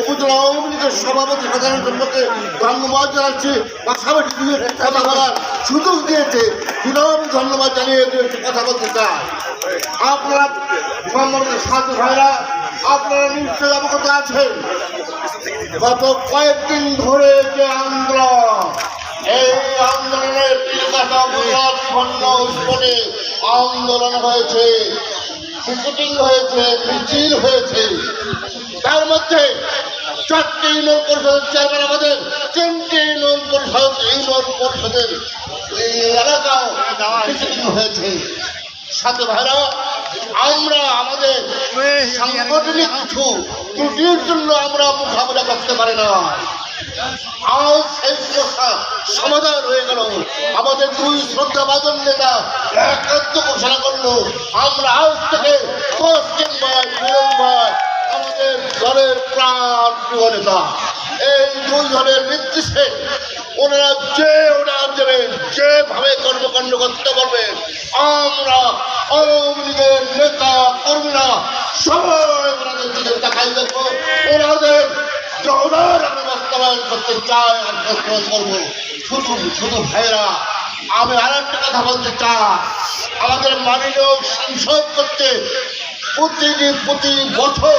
উপজেলা আওয়ামী লীগের সভাপতি সাধারণ সম্পর্কে ধন্যবাদ জানাচ্ছি। পাশাপাশি দিয়ে কথা বলার সুযোগ দিয়েছে। বিনম ধন্যবাদ জানিয়ে কথা বলতে চাই। আপনারা সম্মানিত সাথী ভাইরা, আপনারা নিশ্চয়ই অবগত আছেন। গত কয়েকদিন ধরে যে আন্দোলন, এই আন্দোলনের আন্দোলন হয়েছে হয়েছে, মিছিল হয়েছে। তার মধ্যে চারটি ইউনিয়ন পরিষদের চেয়ারম্যান আমাদের, তিনটি ইউনিয়ন পরিষদ ইউনিয়ন পরিষদের এই এলাকাও হয়েছে। সাথে ভাইরা, আমরা আমাদের সাংগঠনিক কিছু ত্রুটির জন্য আমরা মোকাবিলা করতে পারি না। আজ সেই সমস্যা সমাধান হয়ে গেল। আমাদের দুই শ্রদ্ধাবাদন নেতা একাত্ম ঘোষণা করল, আমরা আজ থেকে পশ্চিম ভাই মিলন ভাই আমাদের দলের প্রাণ প্রিয় নেতা। এই দুই দলের নির্দেশে ওনারা যে ওনার দেবেন যেভাবে কর্মকাণ্ড করতে পারবেন আমরা আওয়ামী লীগের নেতা কর্মীরা সবাই ওনাদের দেখব। ওনাদের যৌনার আমি বাস্তবায়ন করতে চাই, আর বাস্তবায়ন করব, শুধু শুধু ভাইরা, আমি আর একটা কথা বলতে চাই। আমাদের মাননীয় সংসদ করতে প্রতিদিন, প্রতি বছর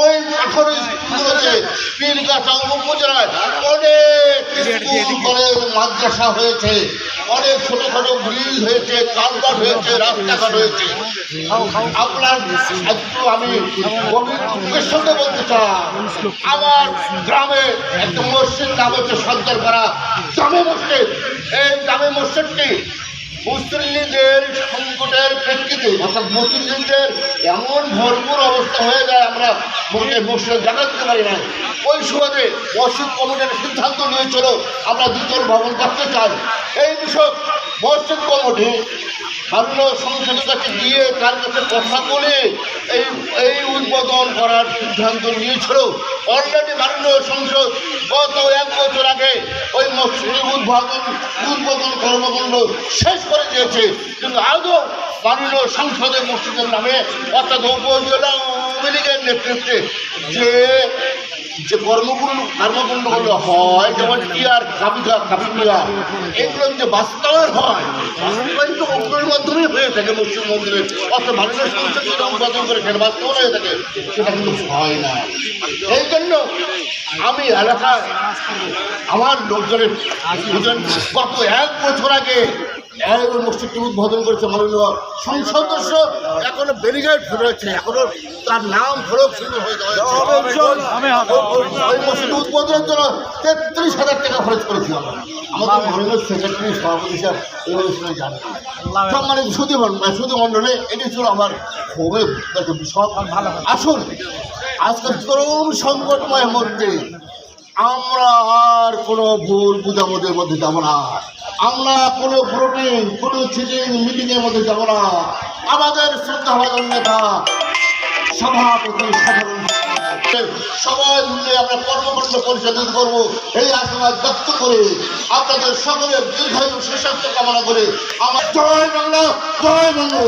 ওই পীরগাছা উপজেলায় অনেক স্কুল কলেজ মাদ্রাসা হয়েছে অনেক ব্রিজ হয়েছে হয়েছে রাস্তাঘাট হয়েছে। আপনার একটু আমি গভীর সঙ্গে বলতে চাই আমার গ্রামে একটা মসজিদ নাম হচ্ছে সন্তানপাড়া জামে মসজিদ। এই জামে মসজিদটি মুসলিমদের সংকটের প্রেক্ষিতে, অর্থাৎ মুসলিমদের এমন ভরপুর অবস্থা হয়ে যায় আমরা মনে মুসলিম জানাতে পারি না ওই সুবাদে মসজিদ কমিটির সিদ্ধান্ত নিয়েছিল আমরা দুজন ভবন করতে চাই। এই বিষয় মসজিদ কমিটি সংসদের কাছে গিয়ে তার কাছে কথা বলে এই এই উদ্বোধন করার সিদ্ধান্ত নিয়েছিল। অলরেডি মাননীয় সংসদ গত এক বছর আগে ওই মসজিদের উদ্বোধন উদ্বোধন কর্মকাণ্ড শেষ করে দিয়েছে। কিন্তু আজও মাননীয় সংসদে মসজিদের নামে অর্থাৎ উপজেলা আওয়ামী লীগের নেতৃত্বে যে যে কর্মগুলো কর্মকাণ্ডগুলো হয়, যেমন টিয়ার কাবিকা কাবিকা। এগুলো যে বাস্তবায়ন হয় তো অগ্রের মাধ্যমেই হয়ে থাকে মুসলিম মন্দিরে। অর্থাৎ মাননীয় সংসদ উদ্বোধন করে সেটা বাস্তবায়ন হয়ে থাকে, সেটা কিন্তু হয় না। এই জন্য আমি এলাকায় আমার লোকজনের গত এক বছর আগে এই মসজিদটি উদ্বোধন করেছে মাননীয় সংসদ সদস্য। এখনও ব্যারিকেড রয়েছে এখনও তার নাম ফলক শুরু হয়ে ওই মসজিদ উদ্বোধনের জন্য তেত্রিশ হাজার টাকা খরচ করেছি আমরা। আমাদের মাননীয় সেক্রেটারি সভাপতি এই অনুষ্ঠানে জানেন। সম্মানিত সুদী সুদী মণ্ডলে এটি ছিল আমার খুবই বিষয়। আসুন আজকে চরম সংকটময় মধ্যে আমরা আর কোনো ভুল বুঝাবুঝির মধ্যে যাব না। আমরা কোনো গ্রুপিং কোনো চিটিং মিটিংয়ের মধ্যে যাব না। আমাদের শ্রদ্ধাভাজন নেতা, সভাপতি, সাধারণ সবাই মিলে আমরা কর্মকাণ্ড পরিচালিত করব। এই আশীর্বাদ ব্যক্ত করে আপনাদের সকলের দীর্ঘায়ু সুস্বাস্থ্য কামনা করে আমার জয় বাংলা জয় বাংলা।